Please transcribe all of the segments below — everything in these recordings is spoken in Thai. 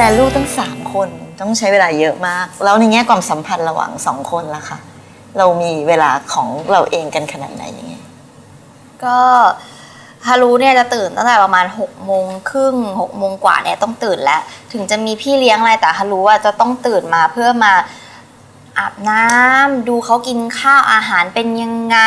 แลลูกตั้งสามคนต้องใช้เวลาเยอะมาก แล้วในแง่ความสัมพันธ์ระหว่างสองคนล่ะคะเรามีเวลาของเราเองกันขนาดไหนยังไงก็ฮารุเนี่ยจะตื่นตั้งแต่ประมาณ6กโมงครึ่งหกโมงกว่าเนี่ยต้องตื่นแล้ว ถึงจะมีพี่เลี้ยงอะไรแต่ฮารุอะจะต้องตื่นมาเพื่อมา อาบน้ำดูเขากินข้าวอาหารเป็นยังไง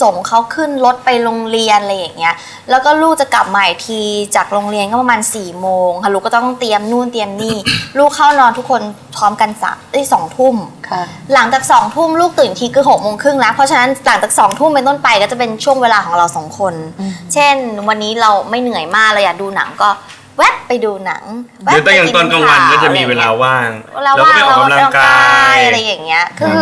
ส่งเขาขึ้นรถไปโรงเรียนอะไรอย่างเงี้ยแล้วก็ลูกจะกลับมาอีกทีจากโรงเรียนก็ประมาณ4ี่โมงฮารุก็ต้องเตรียมนู่นเตรียมนี่ ลูกเข้านอนทุกคนพร้อมกันสามได้ยสองทุ่มค่ะ หลังจากสองทุ่มลูกตื่นทีคือหกโมงครึ่งแล้ว เพราะฉะนั้นหลังจากสองทุ่มเป็นต้นไปก็จะเป็นช่วงเวลาของเราสองคน เช่น วันนี้เราไม่เหนื่อยมากเราอยากดูหนังก็ แวบไปดูหนังแวเดี๋ยบวแต่อย่างตอนกลางวันก็จะมีเวลาว่างเวลาเราว่าก็งไปออกกำลังกายอะไรอย่างเงี้ย คือ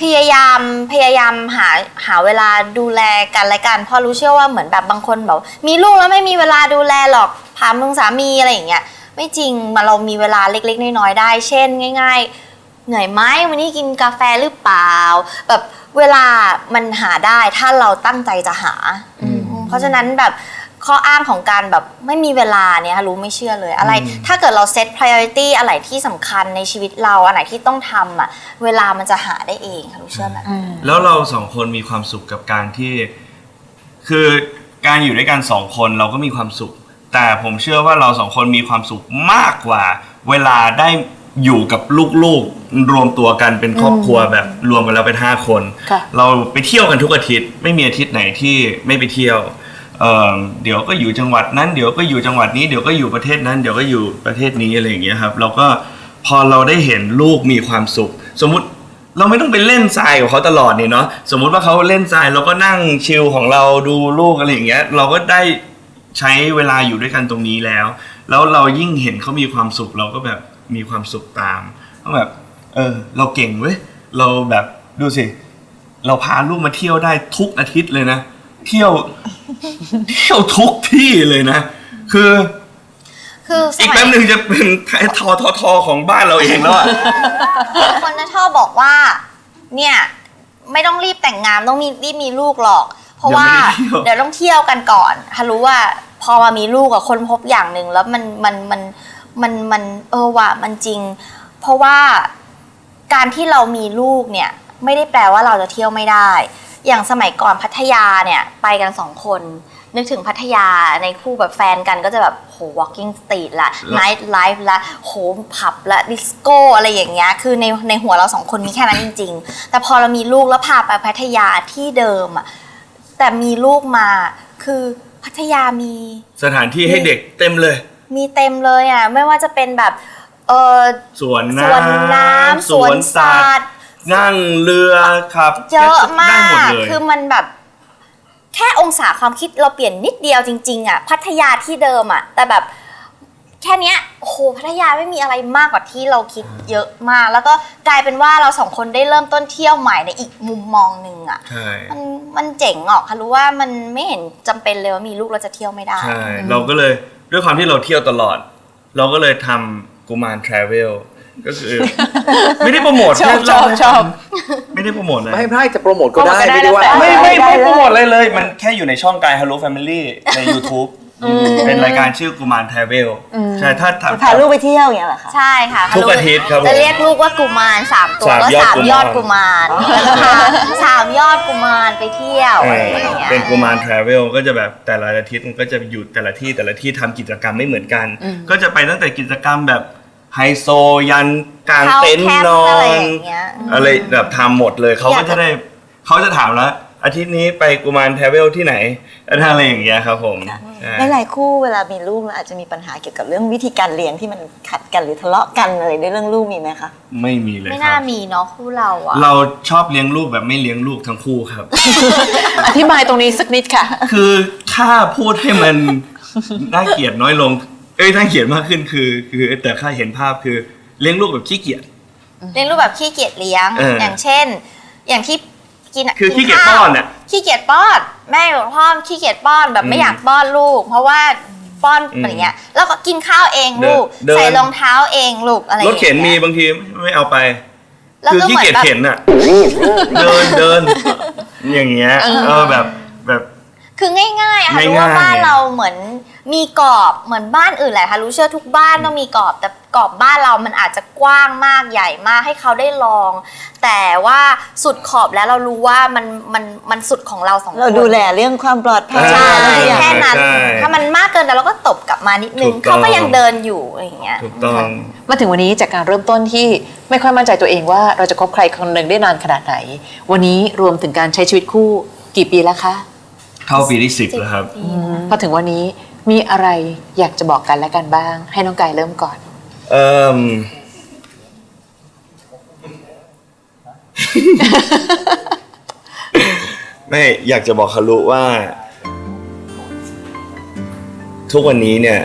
พยายามพยายามหาหาเวลาดูแลกันและกันเพราะรู้เชื่อว่าเหมือนแบบบางคนแบบมีลูกแล้วไม่มีเวลาดูแลหรอกพามึงสามีอะไรอย่างเงี้ยไม่จริงมาเรามีเวลาเล็ก ๆ น้อยๆได้ เช่น ง่าย ๆ เหนื่อยไหมวันนี้กินกาแฟหรือเปล่า แบบเวลามันหาได้ถ้าเราตั้งใจจะหา เพราะฉะนั้นแบบ ข้ออ้างของการแบบไม่มีเวลาเนี่ยรู้ไม่เชื่อเลย อะไร ถ้าเกิดเราเซต priority อะไรที่สำคัญในชีวิตเราอันไหนที่ต้องทำอะเวลามันจะหาได้เองค่ะรู้เชื่อไหมแล้วเราสองคนมีความสุขกับการที่ คือการอยู่ด้วยกันสองคนเราก็มีความสุข แต่ผมเชื่อว่าเราสองคนมีความสุขมากกว่า เวลาได้อยู่กับลูกๆ รวมตัวกันเป็นครอบครัวแบบรวมกันแล้วเป็นห้าคนค่ะเราไปเที่ยวกันทุกอาทิตย์ ไม่มีอาทิตย์ไหนที่ไม่ไปเที่ยว เออเดี๋ยวก็อยู่จังหวัดนั้นเดี๋ยวก็อยู่จังหวัดนี้เดี๋ยวก็อยู่ประเทศนั้นเดี๋ยวก็อยู่ประเทศนี้อะไรอย่างเงี้ยครับเราก็พอเราได้เห็นลูกมีความสุข สมมุติเราไม่ต้องไปเล่นทรายกับเขาตลอดนี่เนาะสมมุติว่าเขาเล่นทรายเราก็นั่งชิลของเราดูลูกอะไรอย่างเงี้ยเราก็ได้ใช้เวลาอยู่ด้วยกันตรงนี้แล้ว แล้วเรายิ่งเห็นเขามีความสุขเราก็แบบมีความสุขตามก็แบบเออเราเก่งเว้ยเราแบบดูสิ เราพาลูกมาเที่ยวได้ทุกอาทิตย์เลยนะ เที่ยว เที่ยวทุกที่เลยนะ คือคือสอีกมัแป๊ยบหนึ่งจะเป็นทอทอทอของบ้านเราเองแล้วอะคนจะชอบบอกว่า เนี่ย ไม่ต้องรีบแต่งงานต้องมีรีบมีลูกหรอก เพราะว่าเดี๋ยวต้องเที่ยวกันก่อนฮารู้ว่าพอมามีลูกอะคนพบอย่างหนึ่งแล้วมันมันมันมันมันเออว่ะมันจริง เพราะว่าการที่เรามีลูกเนี่ย ไม่ได้แปลว่าเราจะเที่ยวไม่ได้ อย่างสมัยก่อนพัทยาเนี่ยไปกันสองคน นึกถึงพัทยาในคู่แบบแฟนกันก็จะแบบโห walking street ละ night life ละโหผับละดิสโก้อะไรอย่างเงี้ยคือในในหัวเราสองคนมีแค่นั้นจริง ๆ แต่พอเรามีลูกแล้วพาไปพัทยาที่เดิมอะแต่มีลูกมาคือพัทยามีสถานที่ให้เด็กเต็มเลย มีเต็มเลยอะไม่ว่าจะเป็นแบบเออสวนสวนน้ำน้ำสวนสัตว์ นั่งเรือครับเยอะมาได้หมดก เลย คือมันแบบ แค่องศาความคิดเราเปลี่ยนนิดเดียวจริง ๆ อะ พัทยาที่เดิมอะ แต่แบบแค่เนี้ยโอ้โหพัทยาไม่มีอะไรมากกว่าที่เราคิดเยอะมาก แล้วก็กลายเป็นว่าเราสองคนได้เริ่มต้นเที่ยวใหม่ในอีกมุมมองหนึ่งอะ ใช่ มันมันเจ๋งออกค่ะรู้ว่ามันไม่เห็นจำเป็นเลยว่ามีลูกเราจะเที่ยวไม่ได้ใช่เราก็เลยด้วยความที่เราเที่ยวตลอด เราก็เลยทำกุมารทราเวล ก็คือ ไม่ได้โปรโมทชอบแค่เล่าชอบให้ชอบฟังไม่ได้โปรโมทนะไม่ไม่จะโปรโมทก็ได้โปรโมทก็ได้ไม่ได้ว่าแล้วแต่ไม่ไม่ได้ไม่ได้โปรโมทอะไรเลย มันแค่อยู่ในช่องกาย Hello Family ใน YouTube เป็นรายการชื่อกุมารทราเวลใช่ถ้าถ้าพาลูกไปเที่ยวอย่างเงี้ยเหรอคะใช่ค่ะทุกอาทิตย์ครับผมจะเรียกลูกว่ากุมารสามตัวสามก็ยอดสามกุมารยอดกุมารแล้วก็พาสามยอดกุมารไปเที่ยวเออะไรออย่างเงี้ยเป็นกุมารทราเวลก็จะแบบแต่ละอาทิตย์มันก็จะอยู่แต่ละที่แต่ละที่ทำกิจกรรมไม่เหมือนกัน ก็จะไปตั้งแต่กิจกรรมแบบ ไฮโซยันกลางเข้าเต็นท์แคมนอป์อะไรนอย่างเงี้ยอะไรแบบทำหมดเลยเขาอยาก็กจะได้เขาจะถามแล้วอาทิตย์นี้ไปกุมารทราเวลที่ไหนอะไรอย่างเงี้ยครับผมใช่หลายๆคู่เวลามีลูกแล้วอาจจะมีปัญหาเกี่ยวกับเรื่องวิธีการเลี้ยงที่มันขัดกันหรือทะเลาะกันอะไรในเรื่องลูกมีไหมคะไม่มีเลยไม่คน่ารับมีเนาะคู่เราอะเราชอบเลี้ยงลูกแบบไม่เลี้ยงลูกทั้งคู่ครับ อธิบายตรงนี้สักนิดค่ะ คือถ้าพูดให้มันน่าเกลียดน้อยลง เอ้ยน่าเกลียดมากขึ้นคือ คือแต่ค่าเห็นภาพคือเลี้ยงลูกแบบขี้เกียจ เลี้ยงลูกแบบขี้เกียจเลี้ยง เออออย่างเช่น อย่างที่กินคือขี้เกียจข้าวป้อนอะขี้เกียจป้อน แม่บอกพ่อขี้เกียจป้อนแบบไม่อืมอยากป้อนลูก เพราะว่าป้อนอืมอะไรเงี้ย แล้วก็กินข้าวเองเดินลูก เดิน ใส่รองเท้าเองลูกอะไรอรย่างถเงี้ยเข็นมีบางทีไม่เอาไป แล้วคือก็ขี้เหมือเกียจนแบบ เข็นอะเดินเดินอย่างเงี้ยเออเออแบบแบบ คือง่ายๆอะค่ะรู้ว่าง่ายๆบ้านเราเหมือน มีกรอบเหมือนบ้านอื่นแหละค่ะรู้เชื่อทุกบ้านต้องมีกรอบ แต่กรอบบ้านเรามันอาจจะกว้างมากใหญ่มากให้เขาได้ลอง แต่ว่าสุดขอบแล้วเรารู้ว่ามันมันมันสุดของเราสองคนเราดูแลเรื่องความปลอดภัยใช่อะไรอย่างแค่เงี้ยนั้น ใช่ ถ้ามันมากเกินแต่เราก็ตบกลับมานิดนึงถูกต้อง เขาก็ยังเดินอยู่อะไรอย่างเงี้ย ถูกต้อง มาถึงวันนี้จากการเริ่มต้นที่ไม่ค่อยมั่นใจตัวเองว่าเราจะคบใครคนหนึ่งได้นานขนาดไหน วันนี้รวมถึงการใช้ชีวิตคู่กี่ปีแล้วคะ เข้าปีที่สิบแล้วครับ พอถึงวันนี้ มีอะไรอยากจะบอกกันและกันบ้าง ให้น้องกายเริ่มก่อน เอ่มไม่อยากจะบอกคารุว่า ทุกวันนี้เนี่ย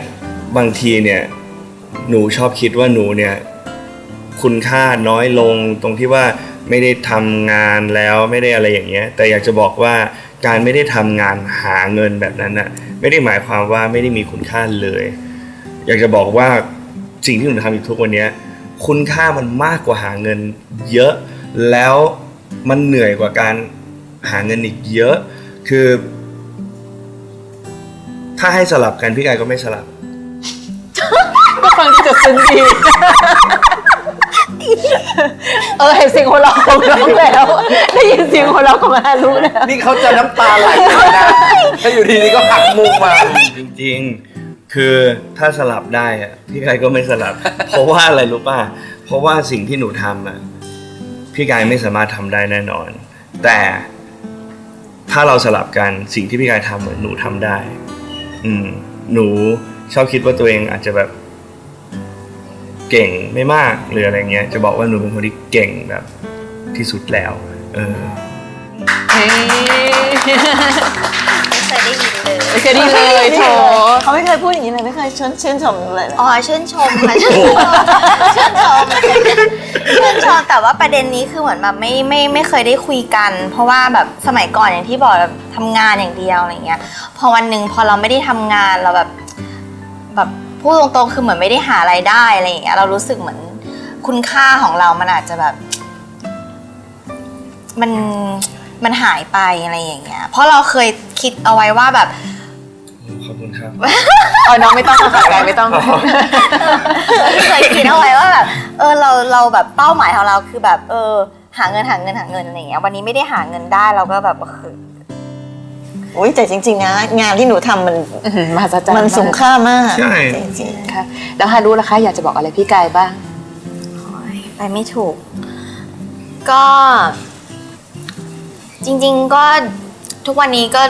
บางทีเนี่ย หนูชอบคิดว่าหนูเนี่ย คุณค่าน้อยลงตรงที่ว่าไม่ได้ทำงานแล้วไม่ได้อะไรอย่างเงี้ย แต่อยากจะบอกว่า การไม่ได้ทำงานหาเงินแบบนั้นน่ะไม่ได้หมายความว่าไม่ได้มีคุณค่าเลย อยากจะบอกว่าสิ่งที่หนูทำอยู่ทุกวันนี้คุณค่ามันมากกว่าหาเงินเยอะ แล้วมันเหนื่อยกว่าการหาเงินอีกเยอะ คือ ถ้าให้สลับกันพี่กายก็ไม่สลับก็ฟังที่จะซึ้งดี เออเห็นเสียงหัวเราะของน้องแล้วได้ยินเสียงหัวเราของอารู้แล้วนี่เขาจะน้ำตาไหลเลยนะถ้าอยู่ดีนี้ก็หักมุมมาจริงๆ คือถ้าสลับได้อะพี่กายก็ไม่สลับ เพราะว่าอะไรรู้ป่ะ เพราะว่าสิ่งที่หนูทำอะพี่กายไม่สามารถทำได้แน่นอน แต่ถ้าเราสลับกันสิ่งที่พี่กายทำอะหนูทำได้ อืม หนูชอบคิดว่าตัวเองอาจจะแบบ เก่งไม่มากหรืออะไรเงี้ย จะบอกว่าหนูเป็นคนที่เก่งแบบที่สุดแล้ว เออเฮ้ยไม่เคยได้ยินเลยไม่เคยได้ยินเลยโถเขาไม่เคยพูดอย่างนี้เลยไม่เคยชื่นชื่นชมเลยนะอ๋อชื่นชมค่ะชื่นชมชื่นชมชื่นชมแต่ว่าประเด็นนี้คือเหมือนแบบไม่ไม่ไม่เคยได้คุยกัน เพราะว่าแบบสมัยก่อนอย่างที่บอกแบบทำงานอย่างเดียวอะไรเงี้ย พอวันหนึ่งพอเราไม่ได้ทำงานเราแบบแบบ พูดตรงๆคือเหมือนไม่ได้หารายได้อะไรอย่างเงี้ยเรารู้สึกเหมือนคุณค่าของเรามันอาจจะแบบ มันมันหายไปอะไรอย่างเงี้ย เพราะเราเคยคิดเอาไว้ว่าแบบ ขอบคุณครับ เออน้องไม่ต้องค่ะกายไม่ต้อง เคยคิดเอาไว้ว่าแบบเออเราเราแบบเป้าหมายของเราคือแบบ เออ หาเงินหาเงินหาเงินอะไรอย่างเงี้ยวันนี้ไม่ได้หาเงินได้เราก็แบบเออโอ้ยแต่จริง ๆ นะ งานที่หนูทำมันอื้อหือมหัศจรรย์มันสูงค่ามากใช่ จริงค่ะ แล้วฮารู้ล่ะคะอยากจะบอกอะไรพี่กายบ้างไปไม่ถูก ก็จริง ๆ ก็ทุกวันนี้ก็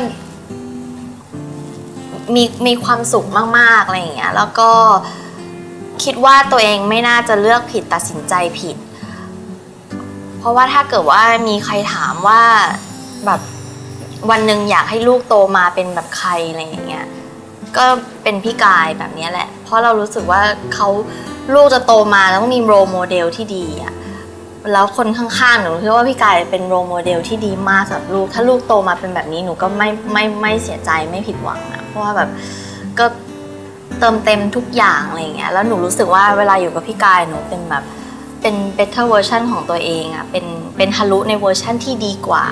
มีมีความสุขมาก ๆ อะไรอย่างเงี้ย แล้วก็คิดว่าตัวเองไม่น่าจะเลือกผิดตัดสินใจผิด เพราะว่าถ้าเกิดว่ามีใครถามว่าแบบ วันหนึ่งอยากให้ลูกโตมาเป็นแบบใครอะไรอย่างเงี้ยก็เป็นพี่กายแบบนี้แหละ เพราะเรารู้สึกว่าเขาลูกจะโตมาแล้วต้องมีโรโมเดลที่ดีอะแล้วคนข้างๆหนูคิดว่าพี่กายเป็นโรโมเดลที่ดีมากสำหรับลูก ถ้าลูกโตมาเป็นแบบนี้หนูก็ไม่ไม่ไม่เสียใจไม่ผิดหวังอะเพราะว่าแบบก็เติมเต็มทุกอย่างอะไรอย่างเงี้ยแล้วหนูรู้สึกว่าเวลาอยู่กับพี่กายหนูเป็นแบบเป็น better version ของตัวเองอะเป็นเป็นฮารุในเวอร์ชั่นที่ดีกว่า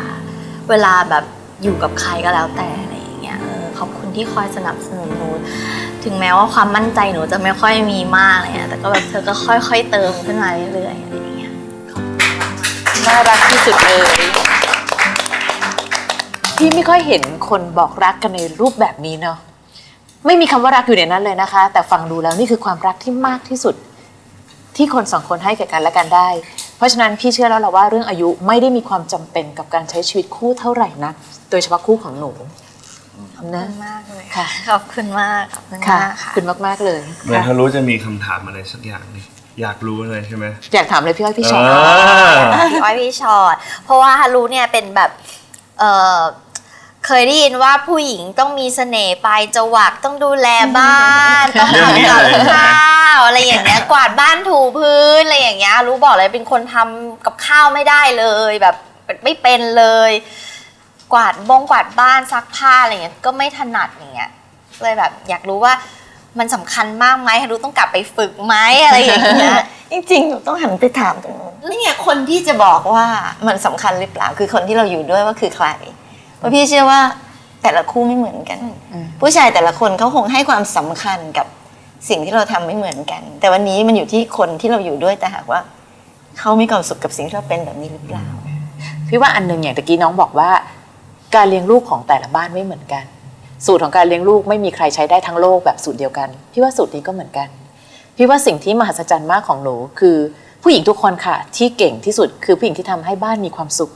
เวลาแบบ อยู่กับใครก็แล้วแต่อะไรอย่างเงี้ยเออขอบคุณที่คอยสนับสนุนหนู ถึงแม้ว่าความมั่นใจหนูจะไม่ค่อยมีมากอะไรเงี้ยแต่ก็แบบเธอก็ค่อย ๆ เติมขึ้นมาเรื่อยๆอะไรอย่างเงี้ยน่ารักที่สุดเลยพี่ไม่ค่อยเห็นคนบอกรักกันในรูปแบบนี้เนาะไม่มีคำว่ารักอยู่ในนั้นเลยนะคะ แต่ฟังดูแล้วนี่คือความรักที่มากที่สุด ที่คนสองคนให้แก่กันและกันได้ เพราะฉะนั้นพี่เชื่อแล้วแหละว่าเรื่องอายุไม่ได้มีความจำเป็นกับการใช้ชีวิตคู่เท่าไหร่นักโดยเฉพาะคู่ของหนูขอบนะคุณมากเลยค่ะขอบคุณมากขอบคุณค่ะมากขอบค่ะคุณมากๆเลยเหมือนค่ะเขารู้จะมีคำถามอะไรสักอย่างนี่อยากรู้เลยใช่ไหมอยากถามเลยพี่อ้อยพี่ชอตอ่าพี่อ้อยพี่ชอตเพราะว่าฮารุเนี่ยเป็นแบบเออ เคยได้ยินว่าผู้หญิงต้องมีเสน่ห์ปลายจวักต้องดูแลบ้าน ต้องเรื่องนี้ทำกับเลยข้าวอะไรอย่างเงี้ยกวาดบ้านถูพื้นอะไรอย่างเงี้ยรู้บอกเลยเป็นคนทำกับข้าวไม่ได้เลยแบบไม่เป็นเลย กวาดบงกวาดบ้านซักผ้าอะไรเงี้ยก็ไม่ถนัดอย่างเงี้ยเลยแบบอยากรู้ว่ามันสำคัญมากไหมฮารุต้องกลับไปฝึกไหมอะไรอย่างเงี้ยๆจริงๆหนูต้องหันไปถามตรงนู้นนี่ไงคนที่จะบอกว่ามันสำคัญหรือเปล่าคือคนที่เราอยู่ด้วยว่าคือใคร เพราะพี่เชื่อว่าแต่ละคู่ไม่เหมือนกัน ผู้ชายแต่ละคนเขาคงให้ความสำคัญกับสิ่งที่เราทำไม่เหมือนกัน แต่วันนี้มันอยู่ที่คนที่เราอยู่ด้วยแต่หากว่าเขามีความสุขกับสิ่งที่เราเป็นแบบนี้หรือเปล่าพี่ว่าอันหนึงอย่างตะกี้น้องบอกว่า การเลี้ยงลูกของแต่ละบ้านไม่เหมือนกัน สูตรของการเลี้ยงลูกไม่มีใครใช้ได้ทั้งโลกแบบสูตรเดียวกัน พี่ว่าสูตรนี้ก็เหมือนกัน พี่ว่าสิ่งที่มหัศจรรย์มากของหนูคือ ผู้หญิงทุกคนค่ะ ที่เก่งที่สุดคือผู้หญิงที่ทำให้บ้านมีความสุข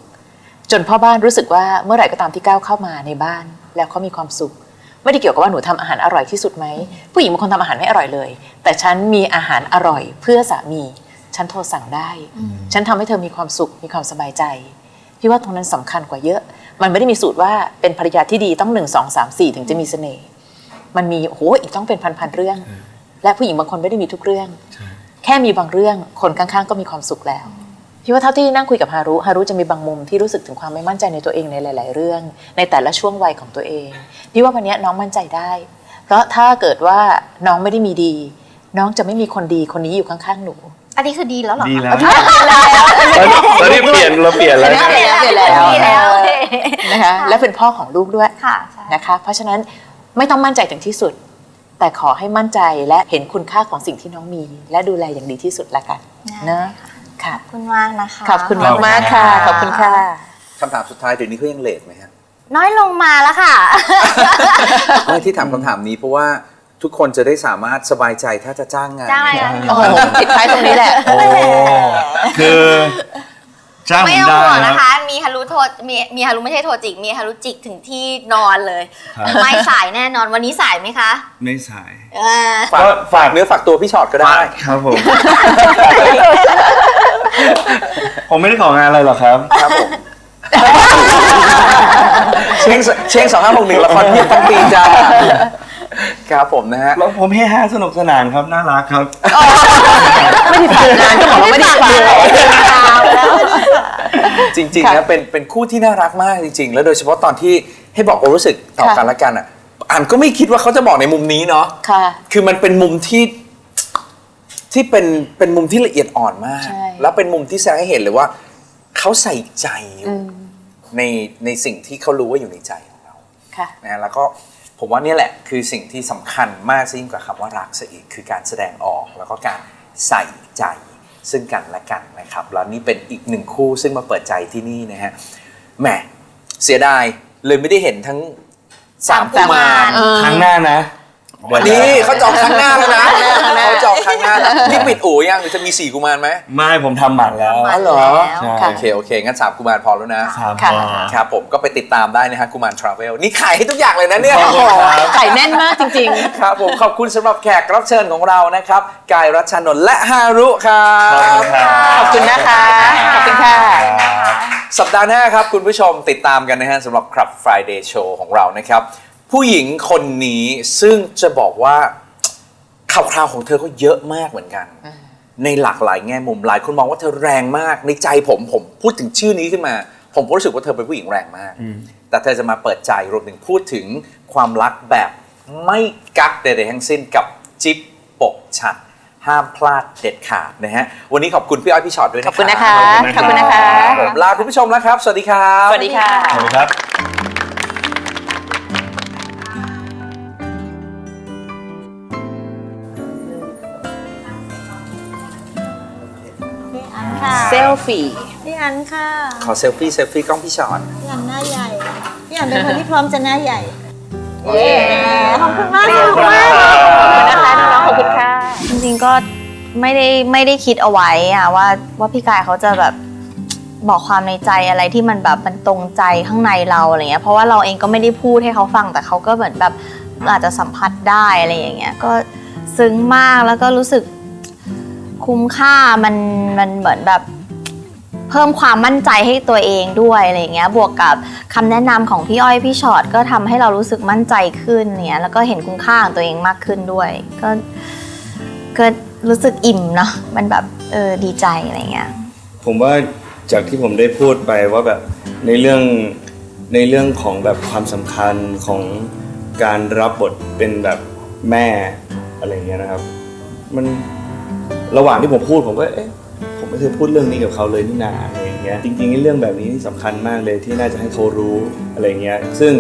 จนพ่อบ้านรู้สึกว่าเมื่อไหร่ก็ตามที่ก้าวเข้ามาในบ้าน แล้วเขามีความสุข ไม่ได้เกี่ยวกับว่าหนูทำอาหารอร่อยที่สุดไหมผู้หญิงบางคนทำอาหารไม่อร่อยเลย แต่ฉันมีอาหารอร่อยเพื่อสามี ฉันโทรสั่งได้ ฉันทำให้เธอมีความสุขมีความสบายใจพี่ว่าตรงนั้นสำคัญกว่าเยอะ มันไม่ได้มีสูตรว่าเป็นภรรยาที่ดีต้องหนึ่งสองสามสี่ถึงจะมีเสน่ห์มันมีโอ้โหอีกต้องเป็นพันๆเรื่อง และผู้หญิงบางคนไม่ได้มีทุกเรื่อง แค่มีบางเรื่องคนข้างๆ ก็มีความสุขแล้ว พี่ว่าเท่าที่นั่งคุยกับฮารุฮารุจะมีบางมุมที่รู้สึกถึงความไม่มั่นใจในตัวเองในหลาย ๆ เรื่อง ในแต่ละช่วงวัยของตัวเอง พี่ว่าวันนี้น้องมั่นใจได้ เพราะถ้าเกิดว่าน้องไม่ได้มีดี น้องจะไม่มีคนดีคนนี้อยู่ข้าง ๆ หนูอันนี้คือดีแล้วเหรอดีคะแล้วตอนนี้เปลี่ยนเราเปลี่ยนแล้วเปลี่ยนแล้วเปลี่ยนแล้วดีแล้วนะคะและเป็นพ่อของลูกด้วยค่ะใช่นะคะเพราะฉะนั้นไม่ต้องมั่นใจถึงที่สุด แต่ขอให้มั่นใจและเห็นคุณค่าของสิ่งที่น้องมี และดูแลอย่างดีที่สุดละกันนะ ค่ะ ขอบคุณมากนะคะขอบคุณมากมากๆค่ะ ขอบคุณค่ะ คำถามสุดท้ายเดี๋ยวนี้เขายังเลทไหมฮะ น้อยลงมาแล้วค่ะ ไม่ที่ถามคำถามนี้เพราะว่าทุกคนจะได้สามารถสบายใจถ้าจะจ้างงานจ้างอะไรเนี่ยนะโอ้โหปิดท้ายตรงนี้แหละ โอ้คือจ้างผไม่มต้องได้ห่วงนะนะคคะรับมีฮารุโทรมีมีฮารุไม่ใช่โทรจิก มีฮารุจิกถึงที่นอนเลย ครับ ไม่สายแน่นอนวันนี้สายไหมคะไม่สาย เออฝากฝากเนื้อฝากตัวพี่ชอตก็ได้ ครับผม ผมไม่ได้ของานอะไรหรอกครับ ครับผมเชียงเชียงสองห้าหกหนึ่งละครเพียบทั้งปีจ้าครับผมนะฮะแล้วผมเฮฮาสนุกสนานครับ น่ารักครับ ไม่ได้ฝากงานก็บอกว่าไม่ได้ฝากจริงๆค่ะนะเป็นเป็นคู่ที่น่ารักมากจริง ๆ แล้วโดยเฉพาะตอนที่ให้บอกความรู้สึกต่อค่ะกันและกันอะอ่านก็ไม่คิดว่าเขาจะบอกในมุมนี้เนาะค่ะ คือมันเป็นมุมที่ ที่เป็นเป็นมุมที่ละเอียดอ่อนมาก ใช่ แล้วเป็นมุมที่แสดงให้เห็นเลยว่า เขาใส่ใจอยู่อืมในในสิ่งที่เขารู้ว่าอยู่ในใจของเราค่ะ นะแล้วก็ผมว่าเนี่ยแหละคือสิ่งที่สำคัญมากยิ่งกว่าคำว่ารักซะอีกคือการแสดงออกแล้วก็การใส่ใจซึ่งกันและกันนะครับ แล้วนี่เป็นอีกหนึ่งคู่ซึ่งมาเปิดใจที่นี่นะฮะแหมเสียดายเลยไม่ได้เห็นทั้งสามกุมาร เออ ครั้งหน้านะ วันนี้เขาจองครั้งหน้าแล้วนะเขา จองครั้งหน้าแล้วนี่ปิดอู่ยังหรือจะมีสี่กุมารไหมไม่ผมทำหมันแล้ว อ๋อเหรอ ใช่โอเคโอเค งั้นสามกุมารพอแล้วนะสามค่ะพอครับผมก็ไปติดตามได้นะฮะกุมารทราเวลนี่ขายให้ทุกอย่างเลยนะเนี่ย ขอบคุณครับ ไข่แน่นมากจริงครับผมขอบคุณสำหรับแขกรับเชิญของเรานะครับ กายรัชชานนท์และฮารุครับ ขอบคุณครับๆขอบคุณนะคะ ขอบคุณค่ะสัปดาห์หน้าครับ คุณผู้ชมติดตามกันนะฮะสำหรับครับ Friday Show ของเรานะครับ ผู้หญิงคนนี้ซึ่งจะบอกว่า ข่าวคราวของเธอก็เยอะมากเหมือนกัน ในหลากหลายแง่มุมหลายคนมองว่าเธอแรงมากในใจผมผมพูดถึงชื่อนี้ขึ้นมา ผมก็รู้สึกว่าเธอเป็นผู้หญิงแรงมาก แต่เธอจะมาเปิดใจรวมถึงพูดถึงความรักแบบไม่กักใดๆทั้งสิ้นกับจิ๊บปกฉัดห้ามพลาดเด็ดขาดนะฮะ วันนี้ขอบคุณพี่อ้อยพี่ชอตด้วยขนะอบคุณนะคะขขออบบคุคุณณนะนะคะคะครับผมลาคุณผู้ชมแล้วครับ สวัสดีครับ สวัสดีค่ะขอบคุณครับ ซลฟี่พี่อันค่ะขอเซลฟี่เซลฟี่กล้องพี่ชอตพี่อันหน้าใหญ่พี่อันเป็นคนที่พร้อมจะหน้าใหญ่ขอบคุณมากขอบคุณมากขอบคุณนะคะน้องๆขอบคุณค่ะจริงๆก็ไม่ได้ไม่ได้คิดเอาไว้อะว่าว่าพี่กายเขาจะแบบบอกความในใจอะไรที่มันแบบมันตรงใจข้างในเราอะไรเงี้ยเพราะว่าเราเองก็ไม่ได้พูดให้เขาฟังแต่เขาก็เหมือนแบบอาจจะสัมผัสได้อะไรอย่างเงี้ยก็ซึ้งมากแล้วก็รู้สึกคุ้มค่ามันมันเหมือนแบบ เพิ่มความมั่นใจให้ตัวเองด้วยอะไรเงี้ยบวกกับคำแนะนำของพี่อ้อยพี่ชอตก็ทำให้เรารู้สึกมั่นใจขึ้นเนี่ยแล้วก็เห็นคุณค่าของตัวเองมากขึ้นด้วย ก็ก็รู้สึกอิ่มเนาะมันแบบเออดีใจอะไรเงี้ยผมว่าจากที่ผมได้พูดไปว่าแบบในเรื่องในเรื่องของแบบความสำคัญของการรับบทเป็นแบบแม่อะไรเงี้ยนะครับ มันระหว่างที่ผมพูดผมก็เอ๊ะ ผมไม่เคยพูดเรื่องนี้กับเขาเลยนี่นาอะไรอย่างเงี้ยจริงๆเรื่องแบบนี้สำคัญมากเลยที่น่าจะให้เขารู้อะไรเงี้ยซึ่ง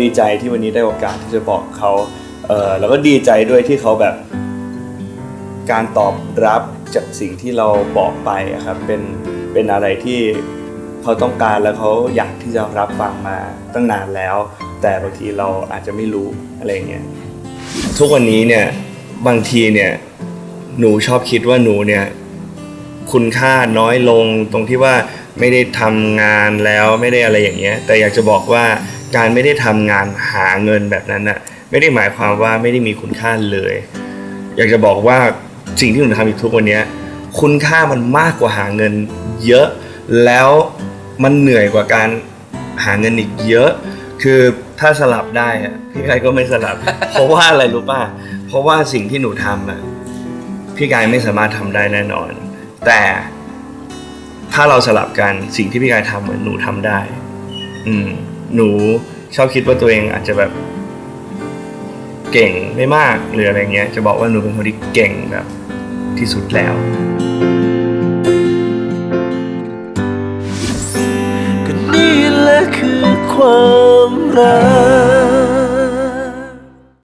ดีใจที่วันนี้ได้โอกาสที่จะบอกเขาเออแล้วก็ดีใจด้วยที่เขาแบบการตอบรับจากสิ่งที่เราบอกไปครับเป็นเป็นอะไรที่เขาต้องการแล้วเขาอยากที่จะรับฟังมาตั้งนานแล้ว แต่บางทีเราอาจจะไม่รู้อะไรเงี้ยทุกวันนี้เนี่ยบางทีเนี่ยหนูชอบคิดว่าหนูเนี่ย คุณค่าน้อยลงตรงที่ว่าไม่ได้ทำงานแล้วไม่ได้อะไรอย่างเงี้ย แต่อยากจะบอกว่าการไม่ได้ทำงานหาเงินแบบนั้นน่ะไม่ได้หมายความว่าไม่ได้มีคุณค่าเลย อยากจะบอกว่าสิ่งที่หนูทำอยู่ทุกวันนี้คุณค่ามันมากกว่าหาเงินเยอะ แล้วมันเหนื่อยกว่าการหาเงินอีกเยอะ คือถ้าสลับได้อะพี่กายก็ไม่สลับ เพราะว่าอะไรรู้ป่ะเพราะว่าสิ่งที่หนูทำอะพี่กายไม่สามารถทำได้แน่นอน แต่ถ้าเราสลับกันสิ่งที่พี่กายทำเหมือนหนูทำได้ อืม หนูชอบคิดว่าตัวเองอาจจะแบบ เก่งไม่มากหรืออะไรเงี้ย จะบอกว่าหนูเป็นคนที่เก่งแบบที่สุดแล้ว ก็นี่แหละคือความรัก